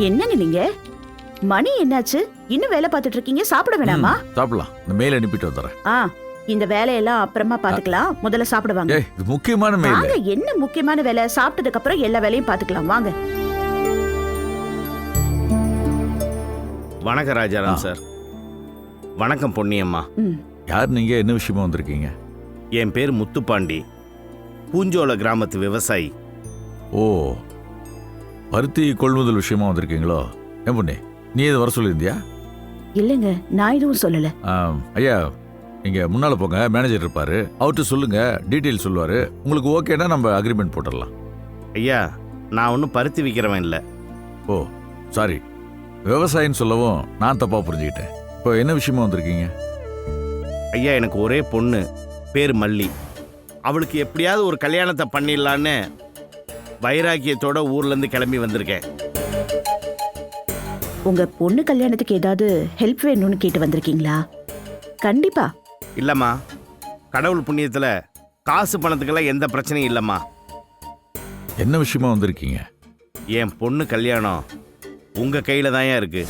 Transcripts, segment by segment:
என்னங்க நீங்க மணி என்னாச்சு? இன்னும் வேலை பார்த்துட்டு இருக்கீங்க? சாப்பிட வேணாமா? சாப்பிடலாம். இந்த மெயில் அனுப்பிட்டு வந்துடுறேன். ஆ இந்த வேலையெல்லாம் அப்புறமா பாத்துக்கலாம் முதல்ல சாப்பிடுவாங்க. ஏய் இது முக்கியமான மெயில் வாங்க என்ன முக்கியமான வேலை? சாப்பிட்டதுக்கு அப்புறம் எல்லா வேலையும் பாத்துக்கலாம் வாங்க. வணக்கம் ராஜாராம். சார். வணக்கம் பொன்னியம்மா. ம். யார் நீங்க? என்ன விஷயமா வந்திருக்கீங்க? என் பேர் முத்துப்பாண்டி. பூஞ்சோல கிராமத்து விவசாயி. ஓ பருத்தி கொள்முதல் விஷயமா வந்திருக்கீங்களோ? ஏன் பொண்ணே நீ இது வர சொல்லியிருந்தியா? இல்லைங்க நான் எதுவும் சொல்லல. ஐயா நீங்க முன்னால போங்க மேனேஜர் இருப்பாரு. அவர்கிட்ட சொல்லுங்க டீட்டெயில் சொல்லுவாரு. உங்களுக்கு ஓகேனா நம்ம அக்ரிமெண்ட் போட்டுடலாம். ஐயா நான் ஒன்றும் பருத்தி விற்கிறவன் இல்லை. Oh sorry. விவசாயின்னு சொல்லவும் நான் தப்பா புரிஞ்சுக்கிட்டேன். இப்போ என்ன விஷயமா வந்திருக்கீங்க? ஐயா எனக்கு ஒரே பொண்ணு பேர் மல்லி. அவளுக்கு எப்படியாவது ஒரு கல்யாணத்தை பண்ணிடலான்னு வைராக்கியத்தோட ஊர்லேருந்து கிளம்பி வந்திருக்கேன். உங்க பொண்ணு கல்யாணத்துக்கு ஏதாவது ஹெல்ப் வேணும்னு கேட்டு வந்திருக்கீங்களா? கண்டிப்பா. இல்லைம்மா. கடவுள் புண்ணியத்தில் காசு பணத்துக்கெல்லாம் எந்த பிரச்சனையும் இல்லைம்மா. என்ன விஷயமா வந்திருக்கீங்க? என் பொண்ணு கல்யாணம் உங்கள் கையில் தான் இருக்கு.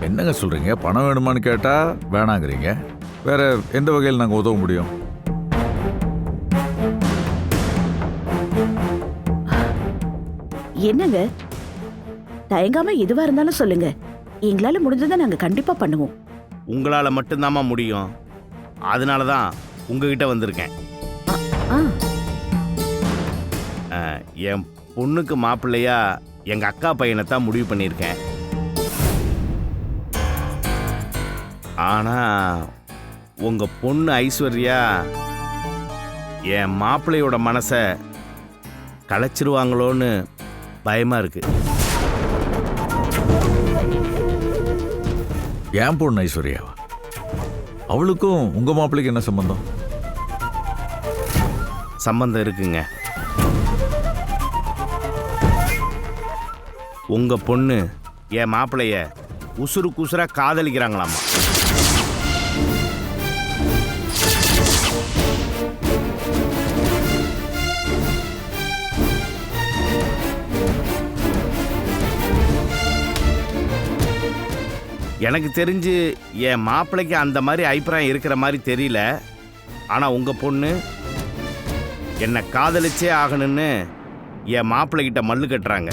என்னங்க சொல்றீங்க? பணம் வேணுமான்னு கேட்டா வேணாங்கிறீங்க. வேற எந்த வகையில் நாங்கள் உதவ முடியும்? என்னங்க? தயங்காம எதுவா இருந்தாலும் சொல்லுங்க. எங்களால முடிஞ்சதை நாங்க கண்டிப்பா பண்ணுவோம். உங்களால் மட்டும்தாம்மா முடியும். அதனால தான் உங்ககிட்ட வந்திருக்கேன். ஆ என் பொண்ணுக்கு மாப்பிள்ளையா எங்கள் அக்கா பையனை தான் முடிவு பண்ணியிருக்கேன். ஆனால் உங்கள் பொண்ணு ஐஸ்வர்யா என் மாப்பிள்ளையோட மனசை கலைச்சிருவாங்களோன்னு பயமாக இருக்கு. ஏன் பொண்ணு ஐஸ்வர்யாவா? அவளுக்கும் உங்க மாப்பிள்ளைக்கு என்ன சம்பந்தம்? சம்பந்தம் இருக்குங்க. உங்கள் பொண்ணு என் மாப்பிள்ளைய உசுறு குசுரா காதலிக்கிறாங்களாமா? எனக்கு தெரிஞ்சு என் மாப்பிள்ளைக்கு அந்த மாதிரி அபிப்பிராயம் இருக்கிற மாதிரி தெரியல. ஆனால் உங்கள் பொண்ணு என்னை காதலிச்சே ஆகணும்னு என் மாப்பிள்ளைகிட்ட மல்லு கட்டுறாங்க.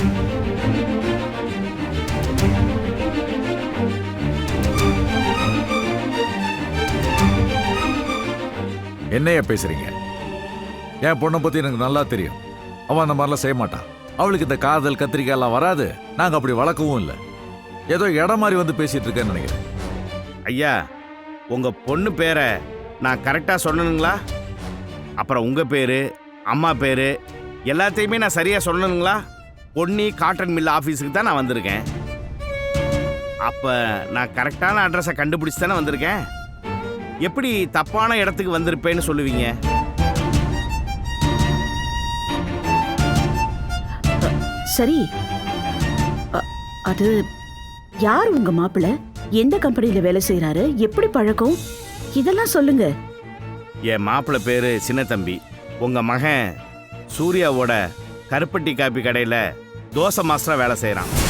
என்னைய பேசுறீங்க? என் பொண்ணை பற்றி எனக்கு நல்லா தெரியும். அவன் அந்த மாதிரிலாம் செய்ய மாட்டான். அவளுக்கு இந்த காதல் கத்திரிக்காயெல்லாம் வராது. நாங்கள் அப்படி வளர்க்கவும் இல்லை. ஏதோ இடம் மாதிரி வந்து பேசிட்டு இருக்கேன்னு நினைக்கிறேன். ஐயா உங்கள் பொண்ணு பேரை நான் கரெக்டாக சொல்லணுங்களா அப்புறம் உங்கள் பேர் அம்மா பேர் எல்லாத்தையுமே நான் சரியாக சொல்லணுங்களா பொன்னி காட்டன் மில் ஆஃபீஸுக்கு தான் நான் வந்திருக்கேன். அப்போ நான் கரெக்டான அட்ரஸை கண்டுபிடிச்சு தானே வந்திருக்கேன். எப்படி தப்பான இடத்துக்கு வந்திருப்பேன்னு சொல்லுவீங்க? சரி. அ- அது யார் உங்க மாப்பிள்ள எந்த கம்பெனில வேலை செய்யறாரு எப்படி பழக்கம்? இதெல்லாம் சொல்லுங்க. என் மாப்பிள்ளை பேர் சின்னத்தம்பி. உங்கள் மகன் சூர்யாவோட கருப்பட்டி காப்பி கடையில் தோசை மாஸ்டரா வேலை செய்கிறான்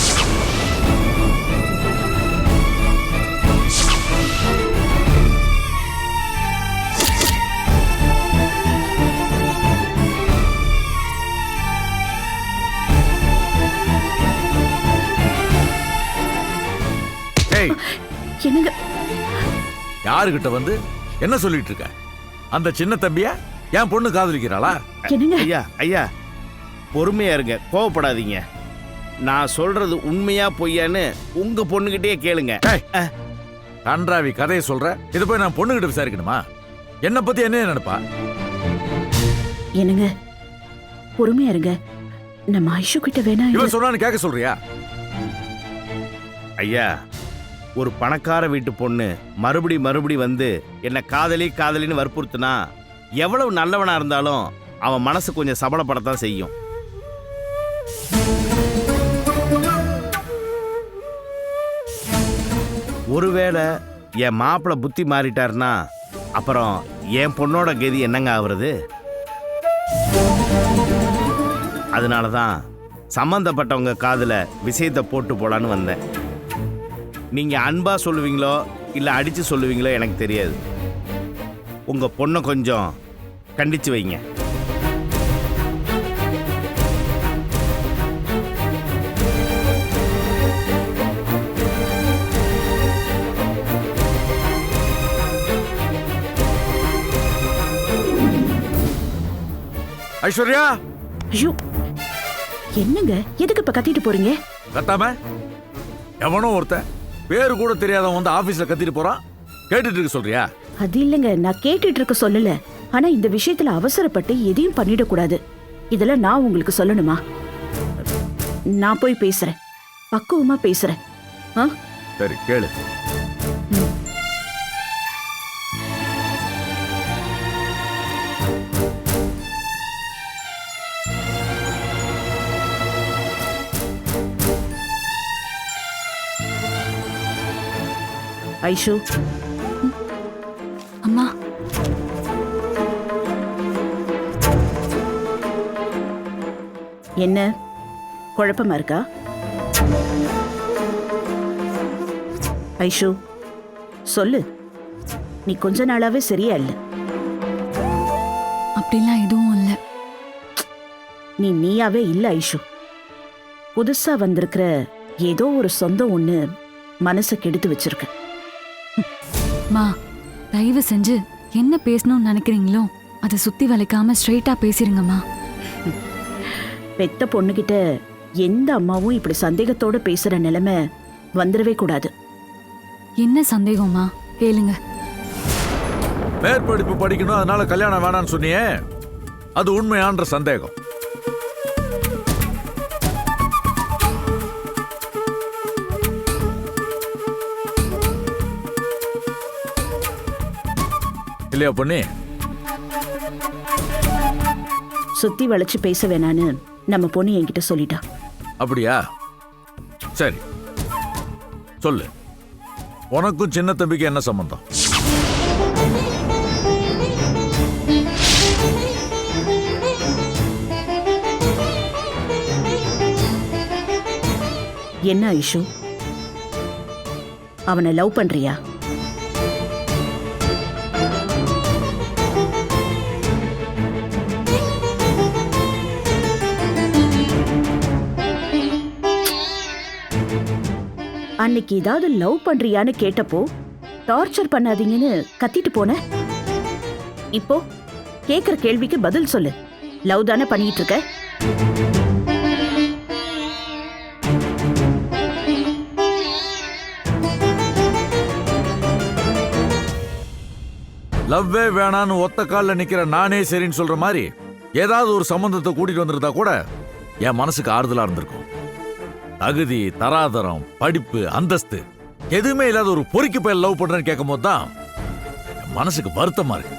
யாருகிட்ட வந்து என்ன சொல்லிட்டு இருக்க? அந்த சின்ன தம்பியா? என் பொண்ணு காதலிக்கிறாளா? என்னங்க? ஐயா ஐயா பொறுமையா இருங்க கோவப்படாதீங்க. நான் சொல்றது உண்மையா பொய்யான்னு உங்க பொண்ணுகிட்டயே கேளுங்க. கன்றாவி கதையை சொல்ற? இதை போய் நான் பொண்ணுகிட்ட விசாரிக்கணுமா? என்ன பத்தி என்ன நினைப்பா? என்னங்க? பொறுமையா இருங்க. நம்ம ஐஷு கிட்ட வேணா இது- இவன் சொன்னான்னு கேட்க சொல்றியா? ஐயா ஒரு பணக்கார வீட்டு பொண்ணு மறுபடி மறுபடி வந்து என்னை காதலி காதலின்னு வற்புறுத்துனா எவ்வளவு நல்லவனாக இருந்தாலும் அவன் மனசு கொஞ்சம் சபலப்படத்தான் செய்யும். ஒருவேளை என் மாப்பிள்ளை புத்தி மாறிட்டாருன்னா அப்புறம் என் பொண்ணோட கதி என்னங்க ஆகுறது? அதனால தான் சம்மந்தப்பட்டவங்க காதில் விஷயத்தை போட்டு போலான்னு வந்தேன். நீங்க அன்பா சொல்லுவீங்களோ இல்ல அடிச்சு சொல்லுவீங்களோ எனக்கு தெரியாது. உங்க பொண்ணை கொஞ்சம் கண்டிச்சு வைங்க. ஐஸ்வர்யா! ஐயோ! என்னங்க? எதுக்கு இப்ப கத்திட்டு போறீங்க? கத்தாம? எவனோ ஒருத்தன். பேரு கூட தெரியாதவன் வந்து ஆபீஸ்ல கத்திட்டு போறான். கேட்டுட்டு இருக்க சொல்றியா? அது இல்லைங்க நான் கேட்டுட்டு இருக்க சொல்லல. ஆனா இந்த விஷயத்துல அவசரப்பட்டு எதையும் பண்ணிடக்கூடாது. இதெல்லாம் நான் உங்களுக்கு சொல்லணுமா? நான் போய் பேசுறேன். பக்குவமா பேசுறேன். ஆ? சரி கேளு. ஐஷு. அம்மா. என்ன? குழப்பமா இருக்கா? ஐஷு சொல்லு. நீ கொஞ்ச நாளாவே சரியா இல்ல. அப்படிலாம் எதுவும் இல்லை. நீ நீயாவே இல்ல ஐஷு. புதுசா வந்திருக்கிற ஏதோ ஒரு சொந்தம் ஒண்ணு மனசை கெடுத்து வச்சிருக்க. மா தயவு செஞ்சு என்ன பேசணும்னு நினைக்கிறீங்களோ அதை சுத்தி வளைக்காம ஸ்ட்ரைட்டா பேசிருங்கம்மா. பெத்த பொண்ணுகிட்ட எந்த அம்மாவும் இப்படி சந்தேகத்தோட பேசுற நிலைமை வந்துடவே கூடாது. என்ன சந்தேகம்மா? கேளுங்க. மேற்படிப்பு படிக்கணும் அதனால கல்யாணம் வேணாம்னு சொன்னியே? அது உண்மையான்ற சந்தேகம். இல்லையா பொண்ணி? சுத்தி வளைச்சு பேச வேணான்னு நம்ம பொண்ணு என்கிட்ட சொல்லிட்டா. அப்படியா? சரி. சொல்லு. உனக்கும் சின்ன தம்பிக்கு என்ன சம்பந்தம்? என்ன ஐஷு? அவனை லவ் பண்றியா? அன்னைக்கு ஏதாவது லவ் பண்றியான்னு கேட்டப்போ டார்ச்சர் பண்ணாதீங்கன்னு கத்திட்டு போன. இப்போ கேக்குற கேள்விக்கு பதில் சொல்லு. லவ் தானே பண்ணிட்டு இருக்க? லவ்வே வேணான்னு ஒத்த கால்ல நிக்கிற நானே சரின்னு சொல்ற மாதிரி ஏதாவது ஒரு சம்பந்தத்தை கூட்டிட்டு வந்திருந்தா கூட என் மனசுக்கு ஆறுதலா இருந்திருக்கும். தகுதி தராதரம் படிப்பு அந்தஸ்து. எதுவுமே இல்லாத ஒரு பொறுக்கி பையன் லவ் பண்றேன்னு கேட்கும் போது தான் மனசுக்கு வருத்தமா இருக்கு.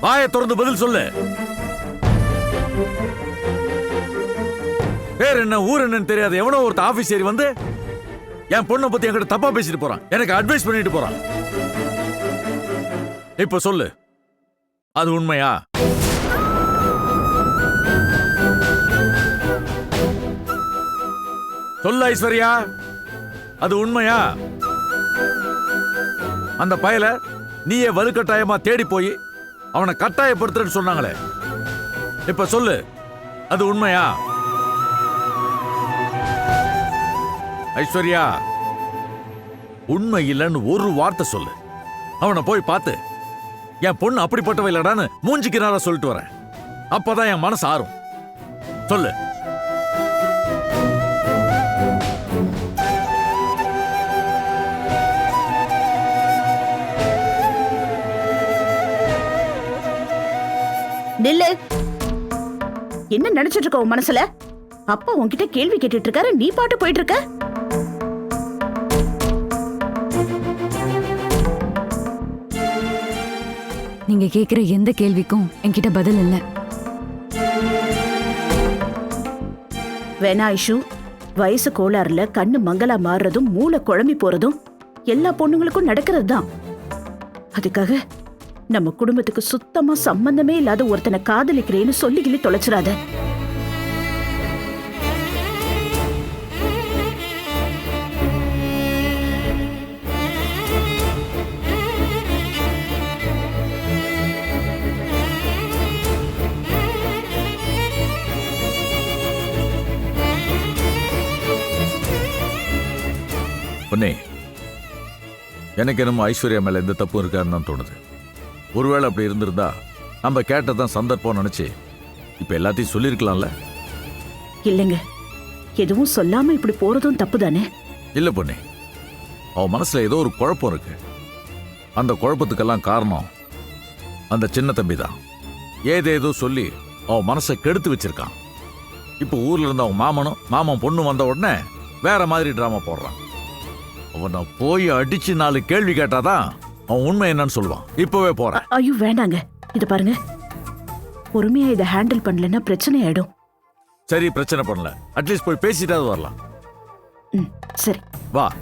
வாயை திறந்து பதில் சொல்லு. பேர் என்ன ஊர் என்னன்னு தெரியாது எவனோ ஒருத்த ஆபீஸ் ஏறி வந்து என் பொண்ணை பத்தி என்கிட்ட தப்பா பேசிட்டு போறான். எனக்கு அட்வைஸ் பண்ணிட்டு போறான். இப்ப சொல்லு. அது உண்மையா? சொல்லு ஐஸ்வர்யா. அது உண்மையா? அந்த பயல நீயே வலுக்கட்டாயமா தேடி போய் அவனை கட்டாயப்படுத்துறன்னு சொன்னாங்களே. இப்ப சொல்லு அது உண்மையா? ஐஸ்வர்யா உண்மை இல்லைன்னு ஒரு வார்த்தை சொல்லு. அவனை போய் பார்த்து என் பொண்ணு அப்படிப்பட்டவ இல்லடான்னு மூஞ்சிக்கு சொல்லிட்டு வரேன். அப்பதான் என் மனசு ஆறும். சொல்லு. நில்லு. என்ன நினைச்சிட்டு இருக்க உன் மனசுல? அப்பா உன்கிட்ட கேள்வி கேட்டுட்டு இருக்காரு நீ பாட்டு போயிட்டு இருக்க நீங்க கேக்குற எந்த கேள்விக்கும் என்கிட்ட பதில் இல்ல. வேணா ஐஷு வயசு கோளாறுல கண்ணு மங்களா மாறுறதும் மூளை குழம்பி போறதும் எல்லா பொண்ணுங்களுக்கும் நடக்கிறது தான் அதுக்காக நம்ம குடும்பத்துக்கு சுத்தமா சம்பந்தமே இல்லாத ஒருத்தனை காதலிக்கிறேன்னு சொல்லிக்கிளி தொலைச்சிடாத. பொன்னே எனக்கு என்னமோ ஐஸ்வர்யா மேல எந்த தப்பும் இருக்காருன்னு தான் தோணுது. ஒருவேளை அப்படி இருந்திருந்தா நம்ம கேட்டதான் சந்தர்ப்பம் நினைச்சு இப்ப எல்லாத்தையும் சொல்லியிருக்கலாம்ல? இல்லைங்க. எதுவும் சொல்லாம இப்படி போறதும் தப்பு தானே இல்ல பொண்ணே அவ மனசுல ஏதோ ஒரு குழப்பம் இருக்கு. அந்த குழப்பத்துக்கெல்லாம் காரணம் அந்த சின்ன தம்பி தான் ஏதேதோ சொல்லி அவ மனசை கெடுத்து வச்சிருக்கான். இப்போ ஊர்ல இருந்த அவன் மாமனும் மாமன் பொண்ணு வந்த உடனே வேற மாதிரி டிராமா போடுறான். அவனை போய் அடிச்சு நாலு கேள்வி கேட்டாதான் அவன் உண்மை என்னன்னு சொல்லுவான். இப்பவே போறேன். ஐயோ வேண்டாங்க. இது பாருங்க. பொறுமையா இதை ஹேண்டில் பண்ணலன்னா பிரச்சனை ஆயிடும். சரி பிரச்சனை பண்ணல. அட்லீஸ்ட் போய் பேசிட்டாவது வரலாம். ம் சரி. வா.